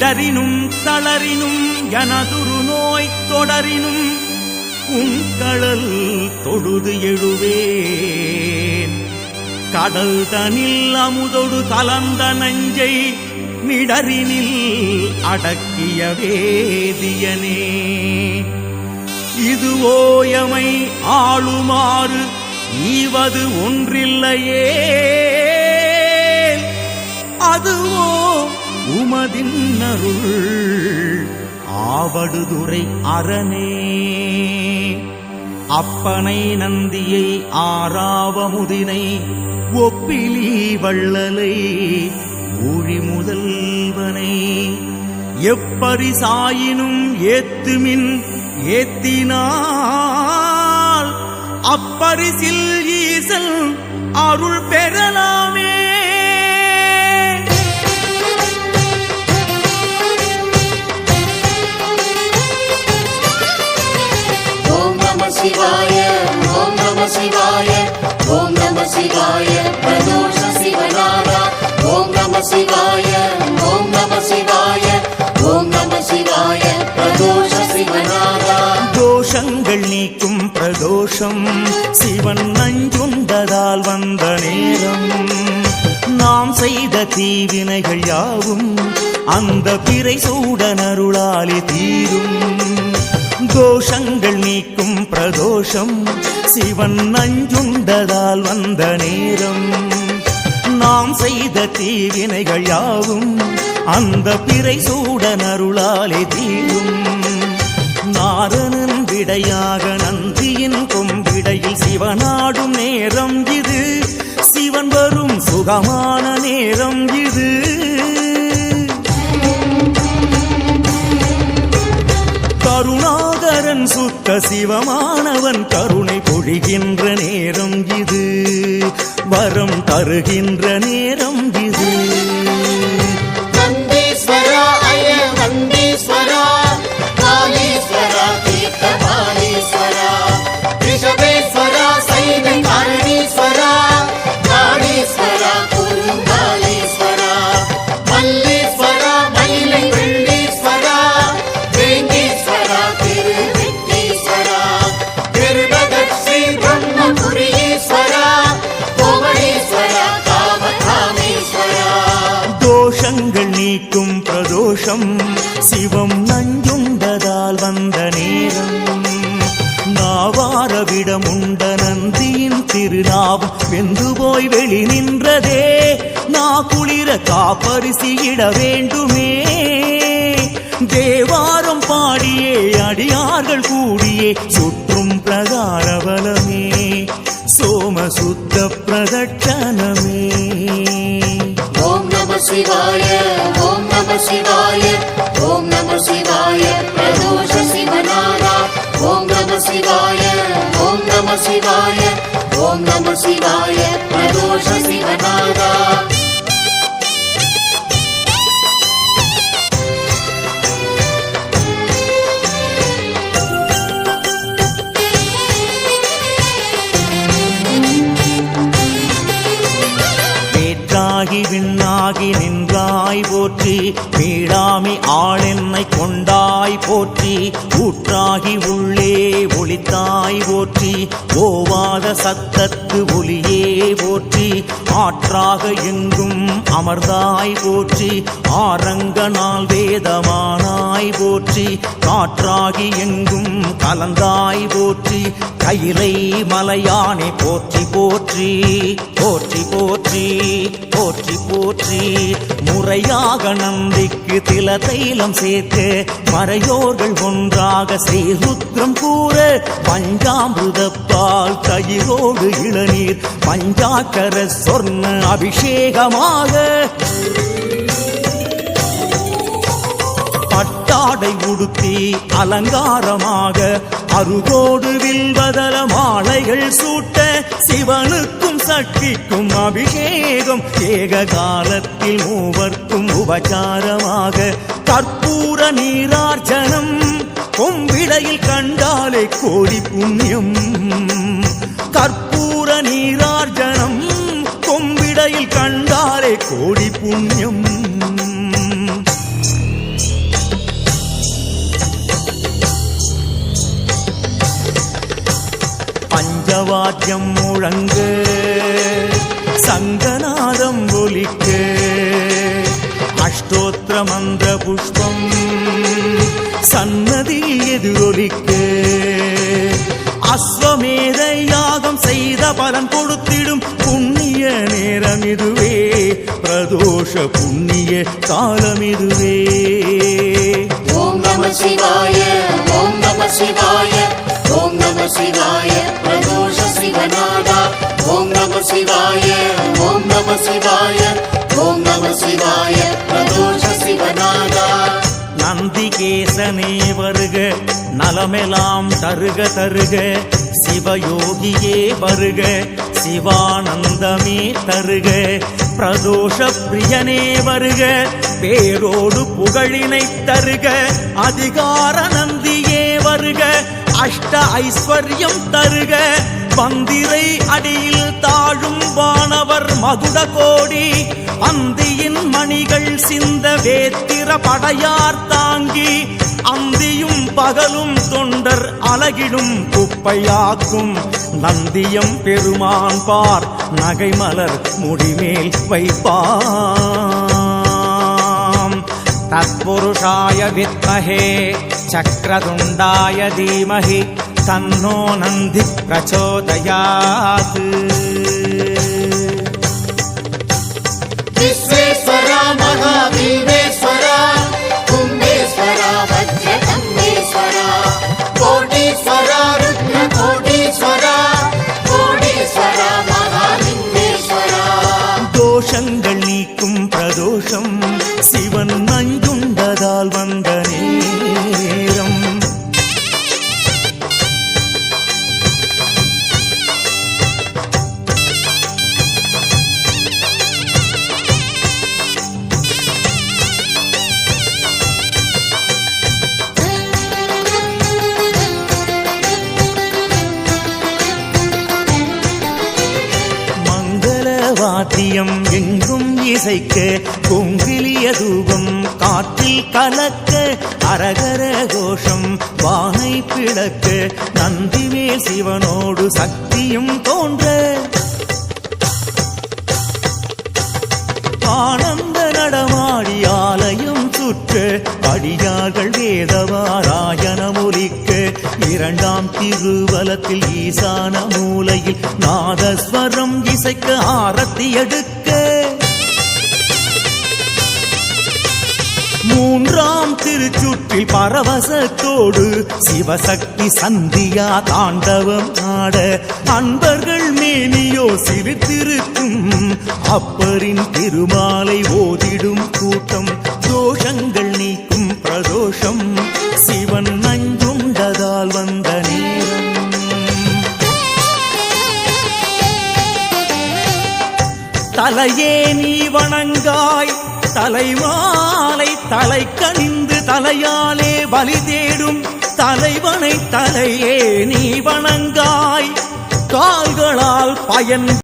இடரினும் தளரினும் எனதுரு நோய் தொடரினும் உங்கழல் தொழுது எழுவேன். கடல் தனில் அமுதொடு கலந்த நஞ்சை மிடரினில் அடக்கிய வேதியனே. இது ஓயமை ஆளுமாறு ஈவது ஒன்றில்லையே. அதுவோ உமதின் அருள் ஆவடுதுறை அரணே. அப்பனை நந்தியை ஆறாவமுதினை ஒப்பிலி வள்ளலை ஊழி முதல்வனை. எப்பரிசாயினும் ஏத்துமின் ஏத்தினால் அப்பரிசில் ஈசல் அருள் பெறலாமே. சிவாய ஓம் நம சிவாய ஓம் நம சிவாய பிரதோஷ சிவநாதா. தோஷங்கள் நீக்கும் பிரதோஷம் சிவன் நஞ்சுண்டதால் வந்த நேரம். நாம் செய்த தீவினைகள் யாவும் அந்த பிறை சூடன் சூடனருளாலே தீரும். தோஷங்கள் நீக்கும் பிரதோஷம் சிவன் நஞ்சுண்டதால் வந்த நேரம். நாம் செய்த தீவினைகள் யாவும் அந்த பிறை சூடனருளாலே தீரும். நாரணன் விடையாக நந்தியின் கொம்பிடையில் சிவனாடும் நேரம் இது. சிவன் வரும் சுகமான நேரம் இது. கருணா கருணாகரன் சுத்த சிவமானவன் கருணை பொழிகின்ற நேரம் இது. வரம் தருகின்ற நேரம் இது. நேரம் சிவம் நஞ்சுண்டதால் வந்த நேரம். நாவாரவிடம் உண்ட நந்தியின் திருநாவம் வெந்து போய் வெளி நின்றதே. நா குளிர காப்பரிசியிட வேண்டுமே. தேவாரம் பாடியே அடியார்கள் கூடியே சுற்றும் பிரகாரபலமே சோமசுத்த பிரதட்சணமே. शिवाय। ॐ नमः शिवाय। ॐ नमः शिवाय। प्रदोष शिवनाय ॐ नमः शिवाय। ॐ नमः शिवाय। ॐ नमः शिवाय। प्रदोष शिवना பெண்ணாகி நின்றாய் போற்றி. மீளாமி ஆளென்னை கொண்டாய் போற்றி. ஊற்றாகி உள்ளே ஒளித்தாய் போற்றி. ஓவாத சத்தத்து ஒளியே போற்றி. ஆற்றாக எங்கும் அமர்ந்தாய் போற்றி. ஆரங்க நாள் வேதமானாய் போற்றி. காற்றாகி எங்கும் கலந்தாய் போற்றி. கையிலை மலையானை போற்றி போற்றி. போற்றி போற்றி போற்றி போ போற்றி முறையாக நந்திக்கு தில தைலம் சேர்த்து மறையோர்கள் ஒன்றாக ஸ்ரீருத்ரம் கூற பஞ்சாமிருதப்பால் தயிரோடு இளநீர் பஞ்சாக்கர சொர்ண அபிஷேகமாக. ஆடை உடுத்தி அலங்காரமாக அருகோடு வில்வதல மாலைகள் சூட்ட சிவனுக்கும் சக்திக்கும் அபிஷேகம். ஏக காலத்தில் மூவர்க்கும் உபச்சாரமாக கற்பூர நீரார்ச்சனம் கொம்பிடையில் கண்டாலே கோடி புண்ணியம். கற்பூர நீரார்ச்சனம் கொம்பிடையில் கண்டாலே கோடி புண்ணியம். வாத்தியம் முழங்கு சங்கநாதம் ஒலிக்கு. அஷ்டோத்திர மந்த புஷ்பம் சன்னதி எதிரொலிக்கு. அஸ்வமேத யாகம் செய்த பலன் கொடுத்திடும் புண்ணிய நேரம் இதுவே. பிரதோஷ புண்ணிய காலம் இதுவே. ஓம் நம சிவாய ஓம் நம சிவாய. நம சிவாய பிரதோஷ சிவநாதா. ஓம் நம சிவாய ஓம் நம சிவாய ஓம் நம சிவாய பிரதோஷ சிவநாதா. நந்திகேசனே வருக நலமெலாம் தருக தருக. சிவயோகியே வருக சிவானந்தமே தருக. பிரதோஷ பிரியனே வருக பேரோடு புகழினை தருக. அதிகார நந்தியே வருக அஷ்ட ஐஸ்வர்யம் தருக. பந்திரை அடியில் தாழும் வானவர் மகுட கோடி. அந்தியின் மணிகள் சிந்த வேத்திர படையார் தாங்கி. அந்தியும் பகலும் தொண்டர் அலகிடும் குப்பையாக்கும். நந்தியம் பெருமான் பார் நகைமலர் முடிமேல் வைப்பாம் தத்புருஷாய வித்மஹே சக்கரதுண்டாய தீமஹி தன்னோ நந்தி பிரச்சோதயாத் விஸ்வேஸ்வரா நஞ்சுண்டதால் வந்த நேரம். மங்கள வாத்தியம் எங்கும் இசைக்க குங்கிலிய தூபம் காற்றில் கலக்க அரகர கோஷம் வானை பிளக்க நந்திமேல் சிவனோடு சக்தியும் தோன்ற ஆனந்த நடமாடி ஆலயம் சுற்று அடியார்கள் வேதவாராயணமொலிக்க இரண்டாம் திருவலத்தில் ஈசான மூலையில் நாதஸ்வரம் இசைக்க ஆரத்தி எடுக்க மூன்றாம் திருச்சுற்றில் பரவசத்தோடு சிவசக்தி சந்தியா தாண்டவம் ஆட அன்பர்கள் மேனியோ சிரித்திருக்கும் அப்பரின் திருமாலை ஓதிடும் கூட்டம் தோஷங்கள் நீக்கும் பிரதோஷம். சிவன் நஞ்சுண்டதால் வந்த நேரம். தலையே நீ வணங்காய் தலைவா தலை கணிந்து தலையாலே பலி தேடும் தலைவனை தலையே நீ வணங்காய். கால்களால் பயன்